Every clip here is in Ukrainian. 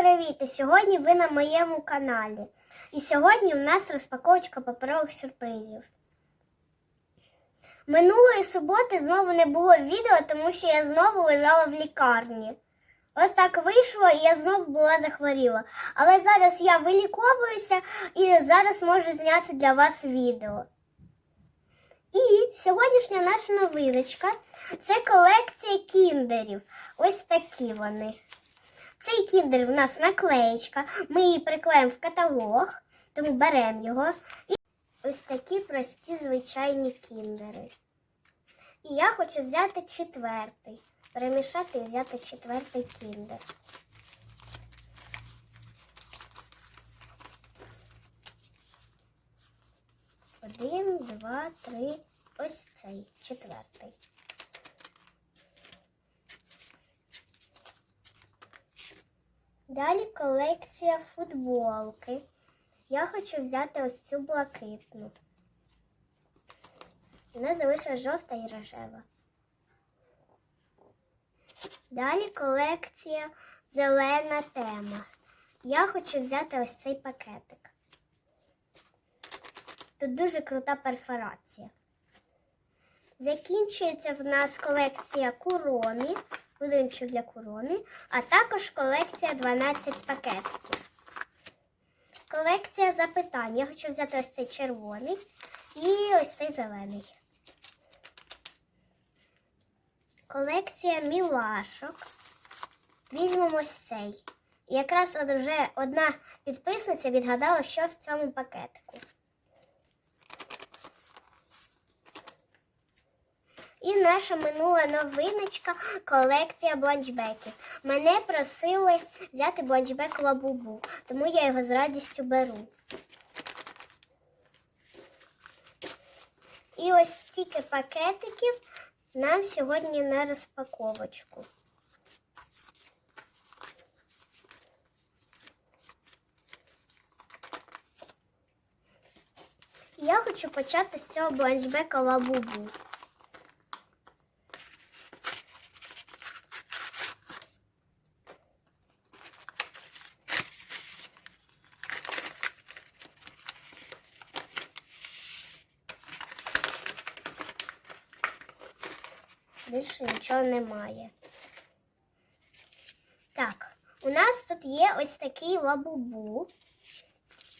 Привіт! І сьогодні ви на моєму каналі. І сьогодні у нас розпаковочка паперових сюрпризів. Минулої суботи знову не було відео, тому що я знову лежала в лікарні. От так вийшло, і я знову була захворіла. Але зараз я виліковуюся і зараз можу зняти для вас відео. І сьогоднішня наша новиночка це колекція кіндерів. Ось такі вони. Цей кіндер в нас наклеєчка. Ми її приклеїмо в каталог, тому беремо його. І ось такі прості звичайні кіндери. І я хочу взяти четвертий. Перемішати і взяти четвертий кіндер. Один, два, три. Ось цей четвертий. Далі колекція футболки. Я хочу взяти ось цю блакитну. Вона залишилась жовта і рожева. Далі колекція зелена тема. Я хочу взяти ось цей пакетик. Тут дуже крута перфорація. Закінчується в нас колекція куромі, будинчик для куромі, а також колекція 12 пакетиків. Колекція запитань. Я хочу взяти ось цей червоний і ось цей зелений. Колекція мілашок. Візьмемо ось цей. І якраз от вже одна підписниця відгадала, що в цьому пакетику. І наша минула новиночка колекція бланчбеків. Мене просили взяти бланчбек лабубу, тому я його з радістю беру. І ось стільки пакетиків нам сьогодні на розпаковочку. Я хочу почати з цього бланчбека лабубу. Більше нічого немає. Так, у нас тут є ось такий лабубу,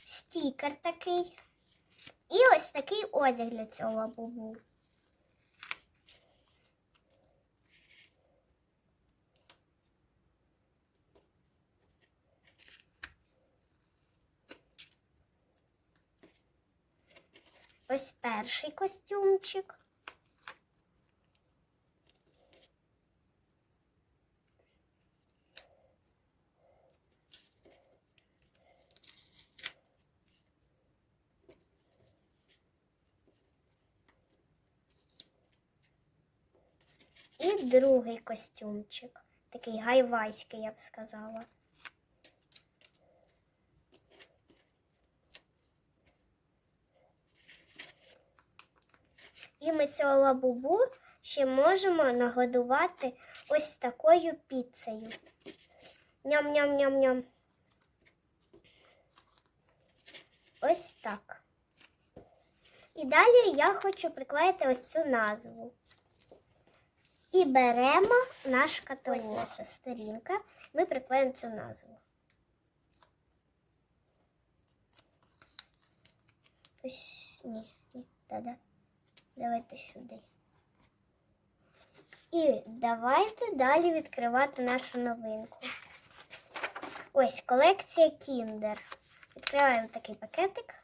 стікер такий. І ось такий одяг для цього лабубу. Ось перший костюмчик. І другий костюмчик. Такий гайвайський, я б сказала. І ми цього лабубу ще можемо нагодувати ось такою піцею. Ням-ням-ням-ням. Ось так. І далі я хочу приклеїти ось цю назву. І беремо наш каталог. Ось наша сторінка. Ми приклеїмо цю назву. Ось ні, ні, да-да. Давайте сюди. І давайте далі відкривати нашу новинку. Ось колекція Kinder. Відкриваємо такий пакетик.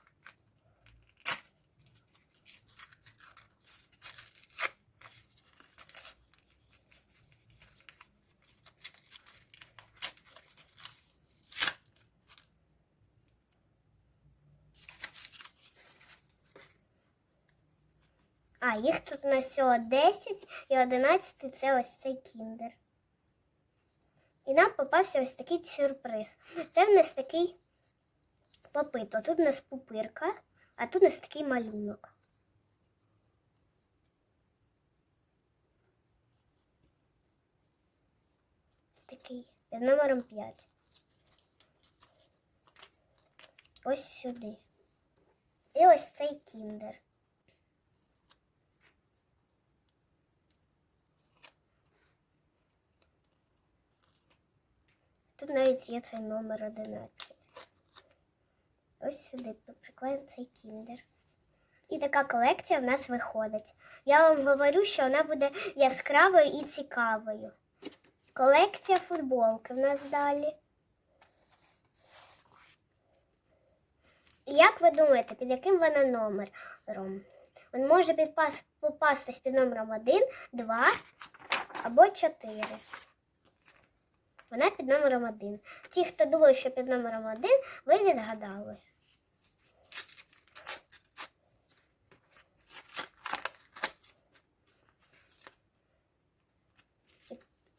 А, їх тут у нас всього 10 і 11 це ось цей кіндер. І нам попався ось такий сюрприз. Це в нас такий попито. Тут у нас пупирка, а тут у нас такий малюнок. Ось такий. Під номером 5. ось сюди. І ось цей кіндер. Тут навіть є цей номер 11. Ось сюди приклеїмо цей кіндер. І така колекція в нас виходить. Я вам говорю, що вона буде яскравою і цікавою. Колекція футболки в нас далі. Як ви думаєте, під яким вона номером? Він може попастись під номером 1, 2 або 4. Вона під номером 1. Ті, хто думає, що під номером 1, ви відгадали.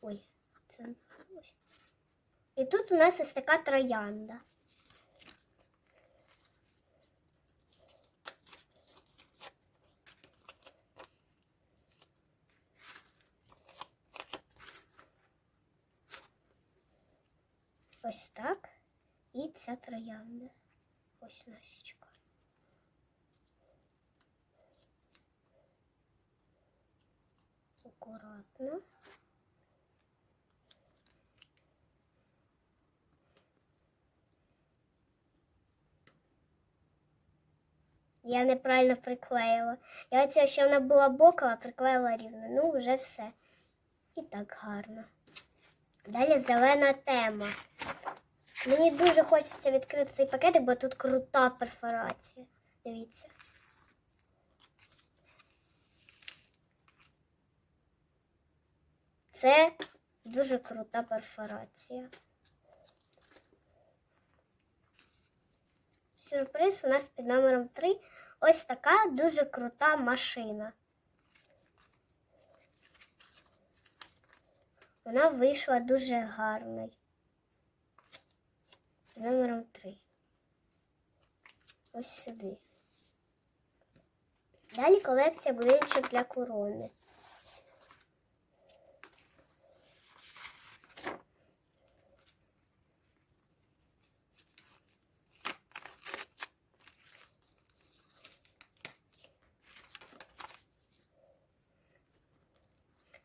Ой, це. І тут у нас ось така троянда. Ось так. І ця троянда. Ось насічка. Акуратно. Я неправильно приклеїла. Я оця, що вона була бокова, приклеїла рівно. Ну, вже все. І так гарно. Далі зелена тема. Мені дуже хочеться відкрити цей пакетик, бо тут крута перфорація. Дивіться. Це дуже крута перфорація. Сюрприз у нас під номером 3. Ось така дуже крута машина. Вона вийшла дуже гарною. Під номером 3. Ось сюди. Далі колекція будиночок для корони.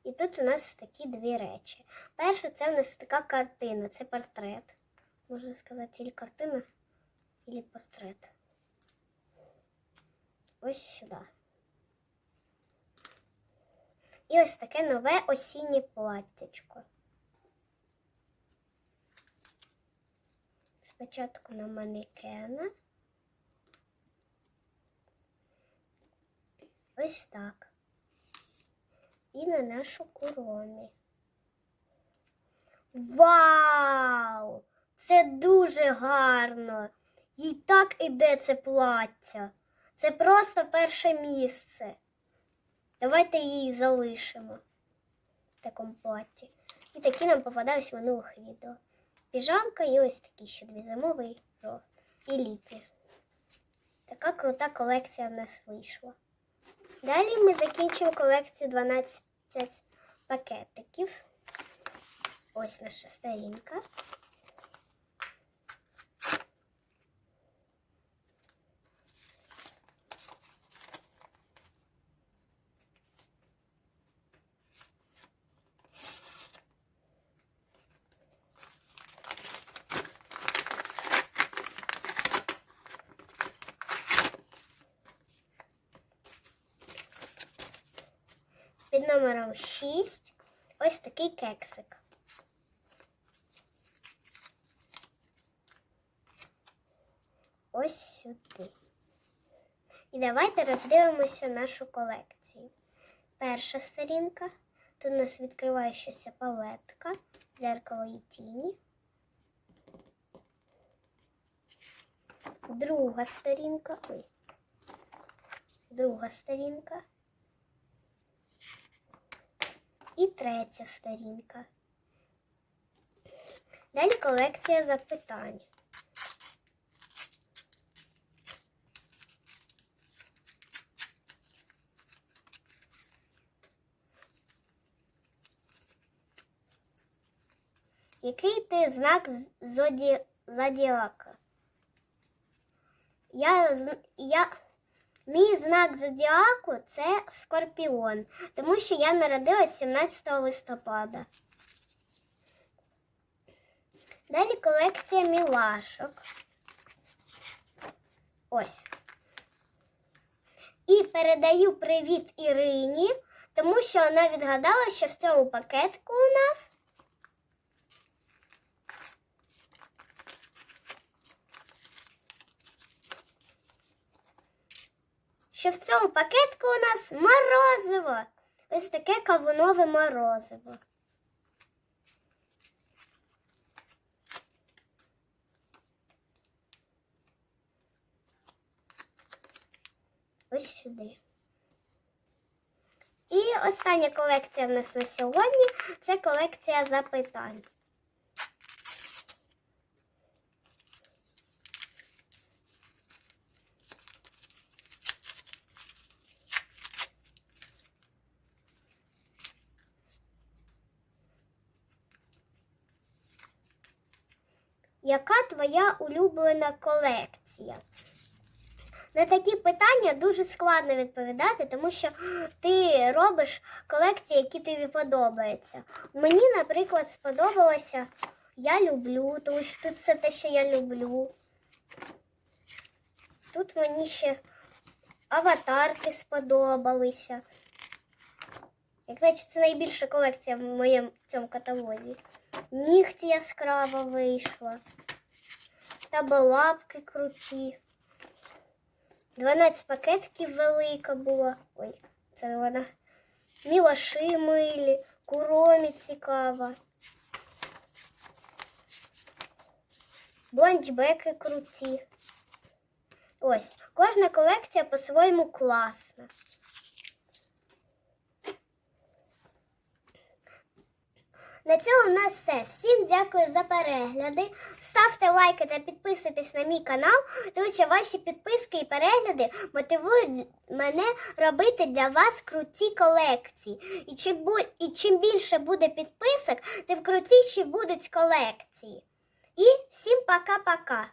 І тут у нас такі дві речі. Перше, це у нас така картина, це портрет. Можна сказати, тільки картина, або портрет. Ось сюди. І ось таке нове осіннє платтячко. Спочатку на манекена. Ось так на нашу корону. Вау! Це дуже гарно! Їй так іде це плаття. Це просто перше місце. Давайте її залишимо в такому платі. І такі нам попадались в минулих відео. Піжамка і ось такі ще дві зимовий і літні. Така крута колекція в нас вийшла. Далі ми закінчимо колекцію 12 пакетиків. Ось наша сторінка. Номером 6 ось такий кексик. Ось сюди. І давайте роздивимося нашу колекцію. Перша сторінка. Тут у нас відкриваючася палетка дзеркало і тіні. Друга сторінка. Ой. Друга сторінка. І третя сторінка. Далі колекція запитань. Який ти знак зоді... зодіака? я, я, мій знак зодіаку це скорпіон, тому що я народилась 17 листопада. Далі колекція мілашок. Ось. І передаю привіт Ірині, тому що вона відгадала, що в цьому пакетку у нас що в цьому пакетку у нас морозиво. Ось таке кавунове морозиво. Ось сюди. І остання колекція в нас на сьогодні це колекція запитань. Яка твоя улюблена колекція? На такі питання дуже складно відповідати, тому що ти робиш колекції, які тобі подобаються. Мені, наприклад, сподобалося Я люблю, тому що тут все те, що я люблю. Тут мені ще аватарки сподобалися. Як значить, це найбільша колекція в моєму цьому каталозі. Нігті яскраво вийшла. Таболапки круті. 12 пакетків велика була. Ой, це вона. Мілаши милі, куромі цікава. Бланчбеки круті. Ось, кожна колекція по-своєму класна. На цьому у нас все. Всім дякую за перегляди. Ставте лайки та підписуйтесь на мій канал, тому що ваші підписки і перегляди мотивують мене робити для вас круті колекції. І чим, бу- і чим більше буде підписок, тим крутіші будуть колекції. І всім пока-пока!